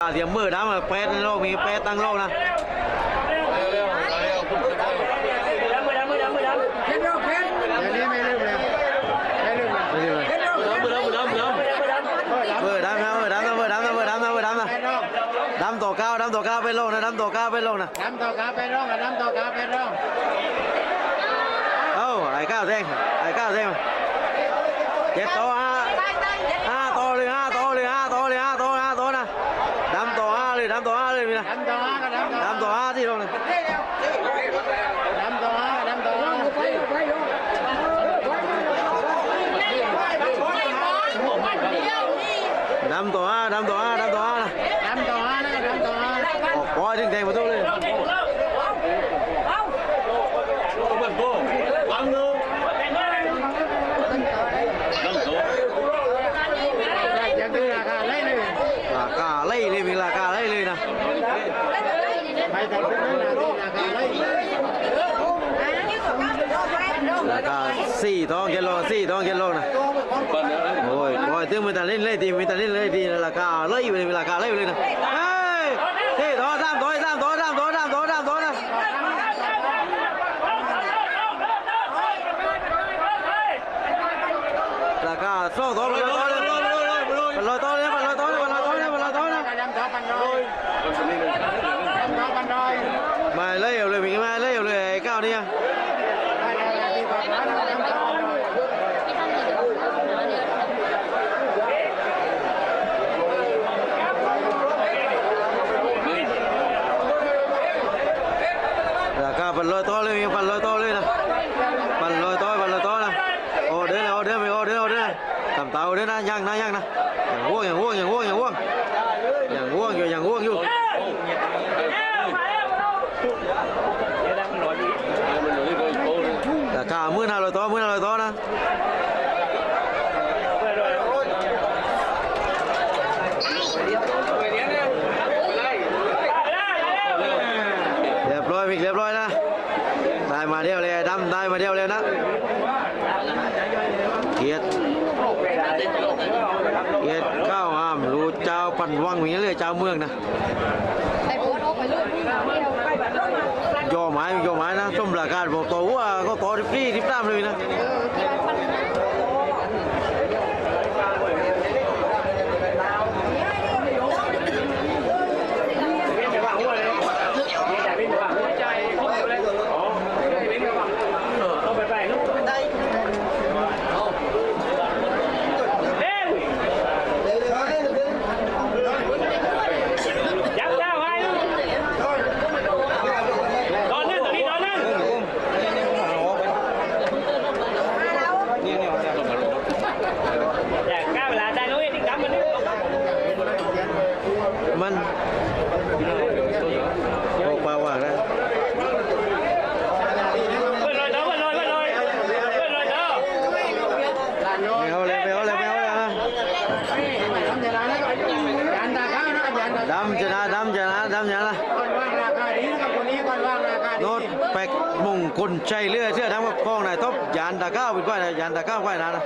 เสียมือดำอะแปดในโลกมีแปดตั้งโลกนะเดี๋ยวนี้ไม่ลืมเลยไม่ลืมเลยไม่ใช่เลยเบอร์ดำนะเบอร์ดำนะเบอร์ดำนะเบอร์ดำนะเบอร์ดำนะไปร้องดำตัวก้าดำตัวเก้าไปลกนะดำตัวเก้าไปลกนะน้ำต่อขาไปร้องน้ำต่อขาไปร้องเอ้าไอ้เก้าเท่งไอ้เก้าเท่งเจ็ดตัวห้าห้าตัวเลยห้าตัวเลยห้าตัวเลยห้าตัวห้าตัวนะดำ ตัวห้าเลยดำตัวห้าเลยมีนะน้ำต่อขากับน้ำต่อดำตัว แต่เป็นนาทีราคาไล่ราคาสี่ท้องเกลโลสี่ท้องเกลโลนะโอ้ยโอ้ยถึงมีแต่เล่นเลยทีมีแต่เล่นเลยทีราคาไล่ไปเลยมีราคาไล่ไปเลยนะเฮ้ยสี่ท้องสามท้องสามท้องสามท้องสามท้องสามท้องนะราคาสองทองมันลอยทองเลย เลยไอ้ก้าวเนี่ยไปนาทีกว่าน้ำต่อปันร้อยราคาพันลอยทองเลยมีพันลอยทอง เลยนะพันลอยทองพันลอยทองนะโอ้เดินโอ้เดินไปโอ้เดินโอ้เดินทำเตาเดินนะยังนะยังนะอย่อย่างง่วงอย่างง่วงอย่าวงอย่างง่วงอยู่อย่าวงอยู่ราคาหมื่นาร้อยต้อนะเรียบร้อยมิกเรียบร้อยนะได้มาเดียวเลยดำได้มาเดียวเลยนะเกียรติเกียรติข้าวหามรู้เจ้าปันวังมีเลย ยอหมายยอหมายนะส้มราคาบอกตัวว่าก็ต่อริฟรีริฟตามเลยนะ มันโอ้ปลาว่างนะไม่เอาเลยไม่เอาเลยไม่เอาเลยนะทำจะได้นะยันตาข้าวนะยันตาดำชนะดำชนะดำชนะก่อนว่างราคาดีนะครับคนนี้ก่อนว่างราคาดีโนดแปกมงคลใจเลือดเชื่อทำกับกองนายทบยานตะก้าวเป็นก้อยนะยานตะก้าวก้อยนะนะ